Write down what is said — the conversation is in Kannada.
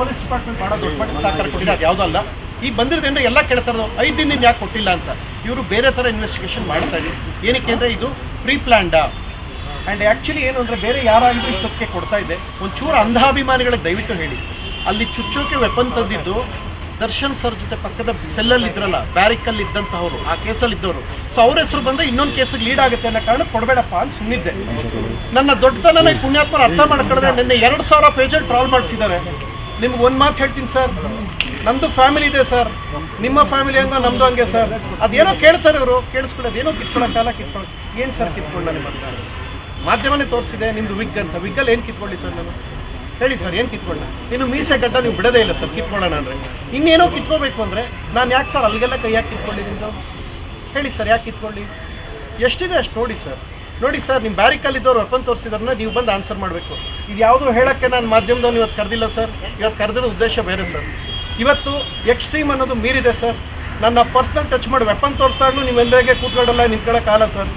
ಪೊಲೀಸ್ ಡಿಪಾರ್ಟ್ಮೆಂಟ್ ಮಾಡೋ ದೊಡ್ಡ ಸಹಕಾರ ಅದು ಯಾವುದೂ ಅಲ್ಲ. ಈ ಬಂದಿರೋದ್ರಿಂದ ಎಲ್ಲ ಕೇಳ್ತಾರೋ ಐದು ದಿನದಿಂದ ಯಾಕೆ ಕೊಟ್ಟಿಲ್ಲ ಅಂತ. ಇವರು ಬೇರೆ ಥರ ಇನ್ವೆಸ್ಟಿಗೇಷನ್ ಮಾಡ್ತಾ ಇದ್ದೀವಿ ಏನಕ್ಕೆ ಅಂದರೆ ಇದು ಪ್ರೀ ಪ್ಲ್ಯಾಂಡಾ ಆ್ಯಂಡ್ ಆ್ಯಕ್ಚುಲಿ ಏನು ಅಂದರೆ ಬೇರೆ ಯಾರಾದರೂ ಇಷ್ಟಕ್ಕೆ ಕೊಡ್ತಾ ಇದೆ ಒಂಚೂರು ಅಂಧಾಭಿಮಾನಿಗಳಿಗೆ ದಯವಿಟ್ಟು ಹೇಳಿ. ಅಲ್ಲಿ ಚುಚ್ಚೋಕೆ ವೆಪನ್ ತಂದಿದ್ದು ದರ್ಶನ್ ಸರ್ ಜೊತೆ ಪಕ್ಕದ ಸೆಲ್ಲಲ್ಲಿ ಇದ್ರಲ್ಲ ಬ್ಯಾರಿಕಲ್ಲಿ ಇದ್ದಂಥವ್ರು ಆ ಕೇಸಲ್ಲಿ ಇದ್ದವರು. ಸೊ ಅವ್ರ ಹೆಸರು ಬಂದರೆ ಇನ್ನೊಂದು ಕೇಸಿಗೆ ಲೀಡ್ ಆಗುತ್ತೆ ಅನ್ನೋ ಕಾರಣ ಕೊಡಬೇಡಪ್ಪ ಅಂತ ಸುಮ್ಮನಿದ್ದೆ ನನ್ನ ದೊಡ್ಡತನ ಪುಣ್ಯಾತ್ಮರು ಅರ್ಥ ಮಾಡ್ಕೊಳ್ಳದೆ ನಿನ್ನೆ ಎರಡು ಸಾವಿರ ಪೇಜಲ್ಲಿ ಟ್ರಾಲ್ ಮಾಡಿಸಿದ್ದಾರೆ. ನಿಮ್ಗೆ ಒಂದು ಮಾತು ಹೇಳ್ತೀನಿ ಸರ್. ನಮ್ಮದು ಫ್ಯಾಮಿಲಿ ಇದೆ ಸರ್. ನಿಮ್ಮ ಫ್ಯಾಮಿಲಿ ಹಂಗ ನಮ್ಮದು ಹಂಗೆ ಸರ್. ಅದೇನೋ ಕೇಳ್ತಾರೆ ಅವರು, ಕೇಳಿಸ್ಕೊಳ್ಳೋದು. ಏನೋ ಕಿತ್ಕೊಳ್ಳೋಕ್ಕಲ್ಲ ಕಿತ್ಕೊಳ್ಳೋದು ಏನು ಸರ್ ಕಿತ್ಕೊಂಡ ನಿಮ್ಮ ಹತ್ರ ಮಾಧ್ಯಮನೇ ತೋರಿಸಿದೆ ನಿಮ್ಮದು ವಿಗ್ ಅಂತ. ವಿಗ್ಗಲ್ಲಿ ಏನು ಕಿತ್ಕೊಳ್ಳಿ ಸರ್ ನಾನು ಹೇಳಿ ಸರ್, ಏನು ಕಿತ್ಕೊಳ್ಳ? ಇನ್ನು ಮೀಸೆ ಗಡ್ಡ ನೀವು ಬಿಡೋದೇ ಇಲ್ಲ ಸರ್, ಕಿತ್ಕೊಳ್ಳೋಣ ಅಂದರೆ. ಇನ್ನೇನೋ ಕಿತ್ಕೋಬೇಕು ಅಂದರೆ, ನಾನು ಯಾಕೆ ಸರ್ ಅಲ್ಲಿಗೆಲ್ಲ ಕೈ ಯಾಕೆ ಕಿತ್ಕೊಳ್ಳಿ ನಿಮ್ಮದು ಹೇಳಿ ಸರ್, ಯಾಕೆ ಕಿತ್ಕೊಳ್ಳಿ? ಎಷ್ಟಿದೆ ಅಷ್ಟು ನೋಡಿ ಸರ್. ನೋಡಿ ಸರ್ ನಿಮ್ಮ ಬ್ಯಾರಿಕಲ್ಲಿದ್ದವ್ರು ವೆಪನ್ ತೋರಿಸಿದ್ರನ್ನ ನೀವು ಬಂದು ಆನ್ಸರ್ ಮಾಡಬೇಕು. ಇದು ಯಾವುದೂ ಹೇಳೋಕ್ಕೆ ನಾನು ಮಾಧ್ಯಮದವ್ನು ಇವತ್ತು ಕರೆದಿಲ್ಲ ಸರ್. ಇವತ್ತು ಕರೆದಿರೋ ಉದ್ದೇಶ ಬೇರೆ ಸರ್. ಇವತ್ತು ಎಕ್ಸ್ಟ್ರೀಮ್ ಅನ್ನೋದು ಮೀರಿದೆ ಸರ್. ನನ್ನ ಪರ್ಸ್ನಲ್ ಟಚ್ ಮಾಡಿ ವೆಪನ್ ತೋರಿಸ್ತಾಗ್ಲೂ ನೀವೆಲ್ಲರಿಗೆ ಕೂತ್ಕೊಳ್ಳಲ್ಲ, ನಿಂತ್ಕೊಳ್ಳೋಕ್ಕಾಗಲ್ಲ ಸರ್.